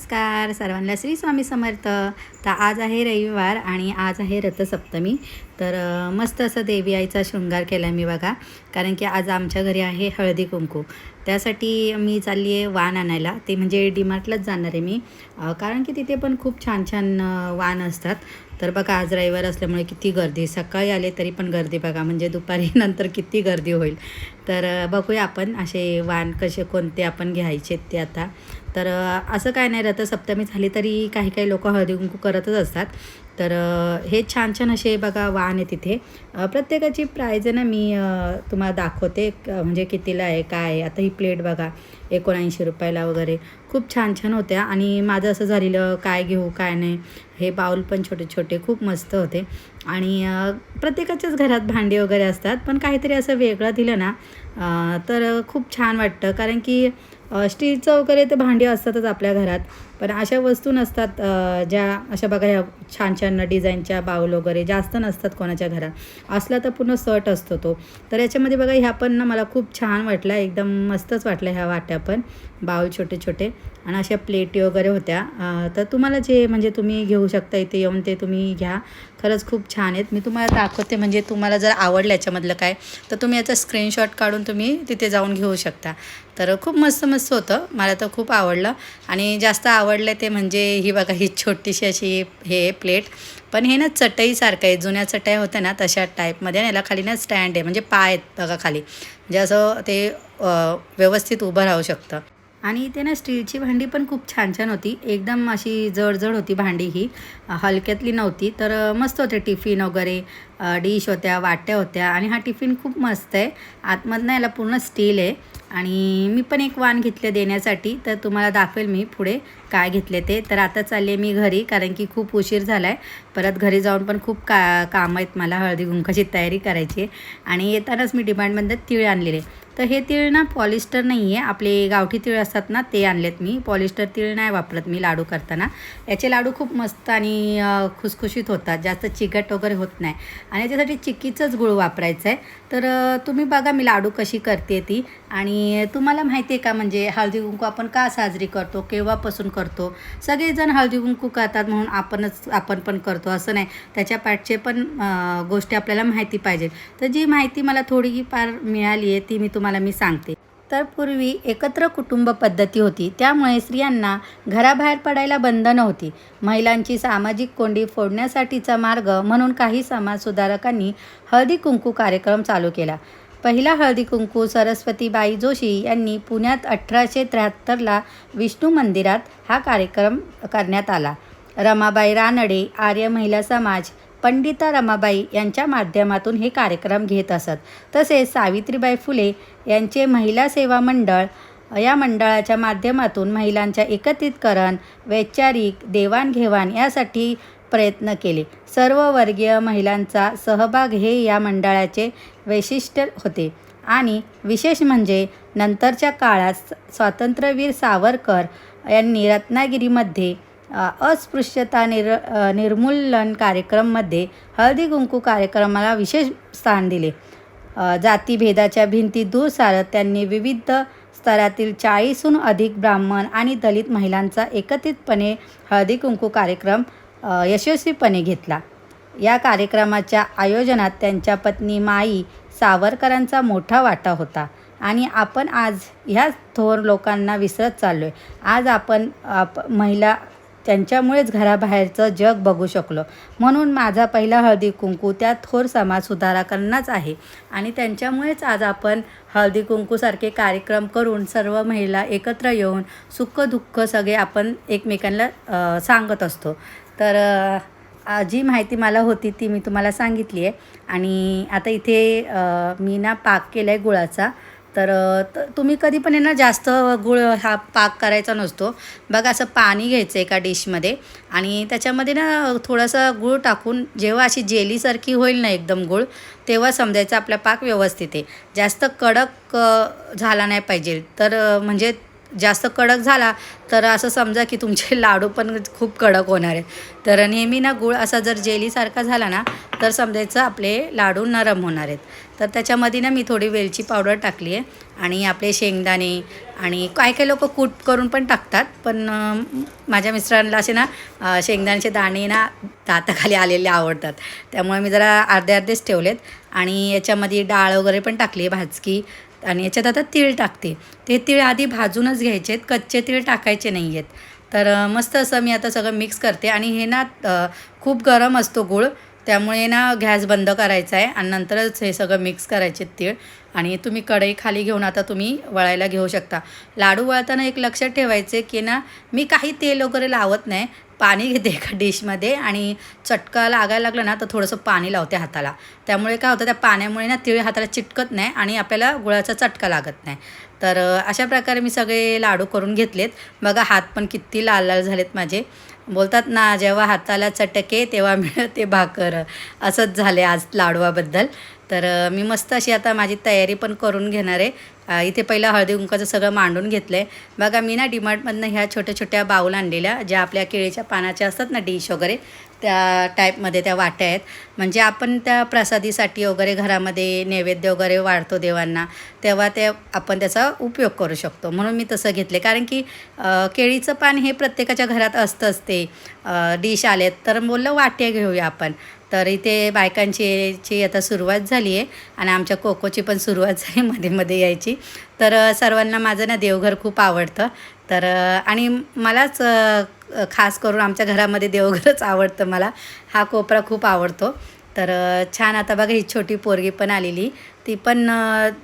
नमस्कार सर्वांना श्री स्वामी समर्थ. तर आज आहे रविवार आणि आज आहे रथसप्तमी. तर मस्त असं देवी आईचा शृंगार केला मी बघा. कारण की आज आमच्या घरी आहे हळदी कुंकू. त्यासाठी मी चालली आहे वाण आणायला. ते म्हणजे डीमार्टलाच जाणार आहे मी. कारण की तिथे पण खूप छान छान वाण असतात. तर बघा आज रविवार असल्यामुळे किती गर्दी. सकाळी आले तरी पण गर्दी बघा. म्हणजे दुपारी नंतर किती गर्दी होईल. तर बघूया आपण असे वाण कसे कोणते आपण घ्यायचे ते आता. तर असं काय नाही रथसप्तमी झाली तरी काही काही लोक हळदी कुंकू करतच असतात. तर हे छान छान असे बघा वाण आहे तिथे. प्रत्येकाची प्राईज आहे ना मी तुम्हाला दाखवते म्हणजे कितीला आहे काय आहे. आता ही प्लेट बघा एकोणऐंशी रुपयाला वगैरे. खूप छान छान होत्या आणि माझं असं झालेलं काय घेऊ काय नाही हे बाऊल पण छोटे छोटे खूप मस्त होते. आणि प्रत्येकाच्याच घरात भांडी वगैरे असतात पण काहीतरी असं वेगळं दिलं ना तर खूप छान वाटतं. कारण की स्टीलचं वगैरे ते भांडी असतातच आपल्या घरात. पण अशा वस्तू नसतात ज्या अशा बघा ह्या छान छान डिझाईनच्या बाऊल वगैरे जास्त नसतात कोणाच्या घरात. असला तर पूर्ण सट असतो तो. तर याच्यामध्ये बघा ह्या पण ना मला खूप छान वाटला एकदम मस्तच वाटलं ह्या वाट्या पण. बाऊल छोटे छोटे. आणि अशा प्लेटी वगैरे होत्या. तर तुम्हाला जे म्हणजे तुम्ही घेऊ शकता इथे येऊन ते तुम्ही घ्या. खरंच खूप छान आहेत. मी तुम्हाला दाखवते म्हणजे तुम्हाला जर आवडलं याच्यामधलं काय तर तुम्ही याचा स्क्रीनशॉट काढून तुम्ही तिथे जाऊन घेऊ शकता. तर खूप मस्त मस्त होतं. मला तर खूप आवडलं. आणि जास्त आवड आवडलं ते म्हणजे ही बघा ही छोटीशी अशी हे प्लेट. पण हे ना चटईसारखं आहे जुन्या चटई होत्या ना तशा टाईपमध्ये याला खाली ना स्टँड आहे म्हणजे पाय आहेत बघा खाली. म्हणजे असं ते व्यवस्थित उभं राहू शकतं. आणि इथे ना स्टीलची भांडी पण खूप छान छान होती. एकदम अशी जडजड होती भांडी ही. हलक्यातली नव्हती तर मस्त होते टिफिन वगैरे डिश होत्या वाट्या होत्या आणि हा टिफिन खूप मस्त आहे. आतमधनं याला पूर्ण स्टील आहे. आणि मी पण एक वाण घेतलं देण्यासाठी तर तुम्हाला दाखवेल मी पुढे काय घेतले ते. तर आता चालले मी घरी कारण की खूप उशीर झाला आहे परत घरी जाऊन पण खूप का कामं आहेत मला हळदी कुंकाची तयारी करायची आहे. आणि येतानाच मी डिमांडमधनं तीळ आणलेले. तर हे तीळ ना पॉलिस्टर नाही आहे आपले गावठी तीळ असतात ना ते आणलेत मी. पॉलिस्टर तीळ नाही वापरत मी लाडू करताना. याचे लाडू खूप मस्त आणि खुसखुशीत होतात. जास्त चिकट वगैरे होत नाही. आणि याच्यासाठी चिक्कीचंच गुळ वापरायचं आहे तर तुम्ही बघा मी लाडू कशी करते ती. आणि तुम्हाला माहिती आहे का म्हणजे हळदी कुंकू आपण का साजरी करतो? केव्हापासून करतो? सगळेजण हळदी कुंकू करतात म्हणून आपणच आपण पण करतो. असं नाही. त्याच्या पाठचे पण गोष्टी आपल्याला माहिती पाहिजे तर जी माहिती मला थोडी फार मिळाली आहे ती मी तुम्हाला मी सांगते. तर पूर्वी एकत्र कुटुंब पद्धती होती. त्यामुळे स्त्रियांना घराबाहेर पडायला बंधनं होती महिलांची सामाजिक कोंडी फोडण्यासाठीचा मार्ग म्हणून काही समाजसुधारकांनी हळदी कुंकू कार्यक्रम चालू केला. पहिला हळदी कुंकू सरस्वतीबाई जोशी यांनी पुण्यात अठराशे त्र्याहत्तरला विष्णू मंदिरात हा कार्यक्रम करण्यात आला. रमाबाई रानडे आर्य महिला समाज पंडिता रमाबाई यांच्या माध्यमातून हे कार्यक्रम घेत असत. तसेच सावित्रीबाई फुले यांचे महिला सेवा मंडळ या मंडळाच्या माध्यमातून महिलांच्या एकत्रितकरण वैचारिक देवाणघेवाण यासाठी प्रयत्न केले. सर्व वर्गीय महिलांचा सहभाग हे या मंडळाचे वैशिष्ट्य होते. आणि विशेष म्हणजे नंतरच्या काळात स्वातंत्र्यवीर सावरकर यांनी रत्नागिरीमध्ये अस्पृश्यता निर निर्मूलन कार्यक्रममध्ये हळदी कुंकू कार्यक्रमाला विशेष स्थान दिले. जातीभेदाच्या भिंती दूर सारत त्यांनी विविध स्तरातील चाळीसहून अधिक ब्राह्मण आणि दलित महिलांचा एकत्रितपणे हळदी कुंकू कार्यक्रम यशस्वीपणे घेतला. या कार्यक्रमाच्या आयोजनात त्यांच्या पत्नी माई सावरकरांचा मोठा वाटा होता आणि आपण आज ह्या थोर लोकांना विसरत चाललो आहे आज आपण आप महिला त्यांच्यामुळेच घराबाहेरचं जग बघू शकलो. म्हणून माझा पहिला हळदी कुंकू त्या थोर समाज सुधारकांनाच आहे. आणि त्यांच्यामुळेच आज आपण हळदी कुंकूसारखे कार्यक्रम करून सर्व महिला एकत्र येऊन सुख दुःख सगळे आपण एकमेकांना सांगत असतो. तर जी माहिती मला होती ती मी तुम्हाला सांगितली आहे. आणि आता इथे मी ना पाक केला आहे गुळाचा. तर तुम्ही कधी पण आहे ना जास्त गुळ हा पाक करायचा नसतो. बघा असं पाणी घ्यायचं एका डिशमध्ये आणि त्याच्यामध्ये ना थोडंसं गूळ टाकून जेव्हा अशी जेलीसारखी होईल ना एकदम गूळ तेव्हा समजायचं आपला पाक व्यवस्थित आहे. जास्त कडक झाला नाही पाहिजे. तर म्हणजे जास्त कडक झाला तर असं समजा की तुमचे लाडू पण खूप कडक होणार आहेत. तर नेहमी ना गुळ असा जर जेलीसारखा झाला ना तर समजायचं आपले लाडू नरम होणार आहेत. तर त्याच्यामध्ये ना मी थोडी वेलची पावडर टाकली आहे आणि आपले शेंगदाणे आणि काय काय लोक कूट करून पण टाकतात पण माझ्या मिस्टरांना असे ना शेंगदाण्याचे दाणे ना दाताखाली आलेले आवडतात. त्यामुळे मी जरा अर्धे अर्धेच ठेवलेत आणि याच्यामध्ये डाळ वगैरे पण टाकली आहे भाजकी आणि याच्यात आता तीळ टाकते. ते तीळ आधी भाजूनच घ्यायचे आहेत कच्चे तीळ टाकायचे नाही आहेत. तर मस्त असं मी आता सगळं मिक्स करते आणि हे ना खूप गरम असतो गूळ. त्यामुळे ना गॅस बंद करायचा आहे आणि नंतरच हे सगळं मिक्स करायचे तीळ. आणि तुम्ही कढई खाली घेऊन आता तुम्ही वळायला घेऊ शकता. लाडू वळताना एक लक्षात ठेवायचे की ना मी काही तेल वगैरे लावत नाही. पाणी घेते एका डिशमध्ये आणि चटका लागायला लागलं ना तर थोडंसं पाणी लावते हाताला. त्यामुळे काय होतं त्या पाण्यामुळे ना तिळ हाताला चिटकत नाही आणि आपल्याला गुळाचा चटका लागत नाही. तर अशा प्रकारे मी सगळे लाडू करून घेतलेत. बघा हात पण किती लाल लाल झालेत माझे. बोलतात ना जेव्हा हाताला चटके तेव्हा मिळते भाकर. असंच झाले आज लाडवाबद्दल. तर मी मस्त अशी आता माझी तयारी पण करून घेणार आहे. इथे पहिलं हळदी कुंकाचं सगळं मांडून घेतलं आहे बघा मी ना डिमार्टमधनं ह्या छोट्या छोट्या बाऊल आणलेल्या ज्या आपल्या केळीच्या पानाच्या असतात ना डिश वगैरे त्या टाईपमध्ये त्या वाट्या आहेत. म्हणजे आपण त्या प्रसादीसाठी वगैरे घरामध्ये नैवेद्य वगैरे वाढतो देवांना तेव्हा ते आपण त्याचा उपयोग करू शकतो. म्हणून मी तसं घेतले कारण की केळीचं पान हे प्रत्येकाच्या घरात असतंच ते डिश आलेत. तर बोललं वाट्या घेऊया आपण. तर इथे बायकांची ची आता सुरुवात झाली आहे आणि आमच्या कोकोची पण सुरुवात झाली मध्ये मध्ये यायची. तर सर्वांना माझं ना देवघर खूप आवडतं. तर आणि मलाच खास करून आमच्या घरामध्ये देवघरच आवडतं मला. हा कोपरा खूप आवडतो. तर छान आता बघा ही छोटी पोरगी पण आलेली. ती पण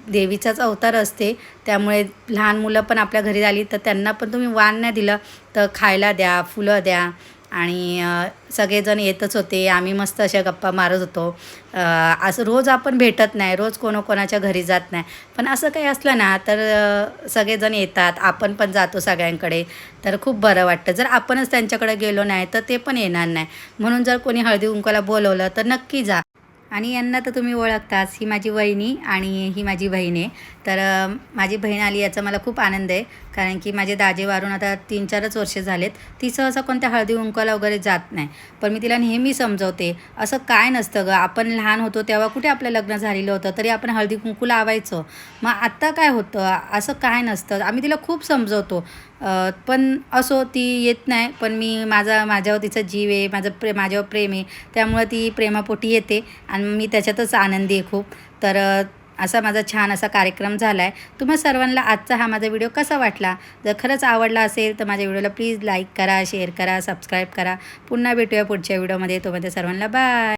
देवीचाच अवतार असते. त्यामुळे लहान मुलं पण आपल्या घरी आली तर त्यांना पण तुम्ही वाण नाही दिलं तर खायला द्या फुलं द्या. आणि सगळेजण येतच होते. आम्ही मस्त अशा गप्पा मारत होतो. असं रोज आपण भेटत नाही. रोज कोणाकोणाच्या घरी जात नाही. पण असं काही असलं ना तर सगळेजण येतात. आपण पण जातो सगळ्यांकडे. तर खूप बरं वाटतं. जर आपणच त्यांच्याकडे गेलो नाही तर ते पण येणार नाही. म्हणून जर कोणी हळदी कुंकाला बोलवलं तर नक्की जा. आणि यांना तर तुम्ही ओळखताच. ही माझी वहिनी आणि ही माझी बहीण आहे. तर माझी बहीण आली याचा मला खूप आनंद आहे. कारण की माझे दाजे वारून आता तीन चारच वर्षे झालेत. ती सहसा कोणत्या हळदी कुंकाला वगैरे जात नाही. पण मी तिला नेहमी समजवते. असं काय नसतं गं. आपण लहान होतो तेव्हा कुठे आपलं लग्न झालेलं होतं? तरी आपण हळदी कुंकू लावायचं. मग आत्ता काय होतं? असं काय नसतं. आम्ही तिला खूप समजवतो. पण असो ती येत नाही. पण मी माझा माझ्यावर तिचा जीव आहे. माझं प्रे माझ्यावर प्रेम आहे. त्यामुळं ती प्रेमापोटी येते. आणि मी त्याच्यातच आनंदी आहे खूप. तर असा माझा छान असा कार्यक्रम झाला आहे तुम्हा सर्वांना आजचा हा माझा व्हिडिओ कसा वाटला? जर खरंच आवडला असेल तर माझ्या व्हिडिओला प्लीज लाईक करा शेअर करा सबस्क्राईब करा. पुन्हा भेटूया पुढच्या व्हिडिओमध्ये. तोपर्यंत सर्वांना बाय.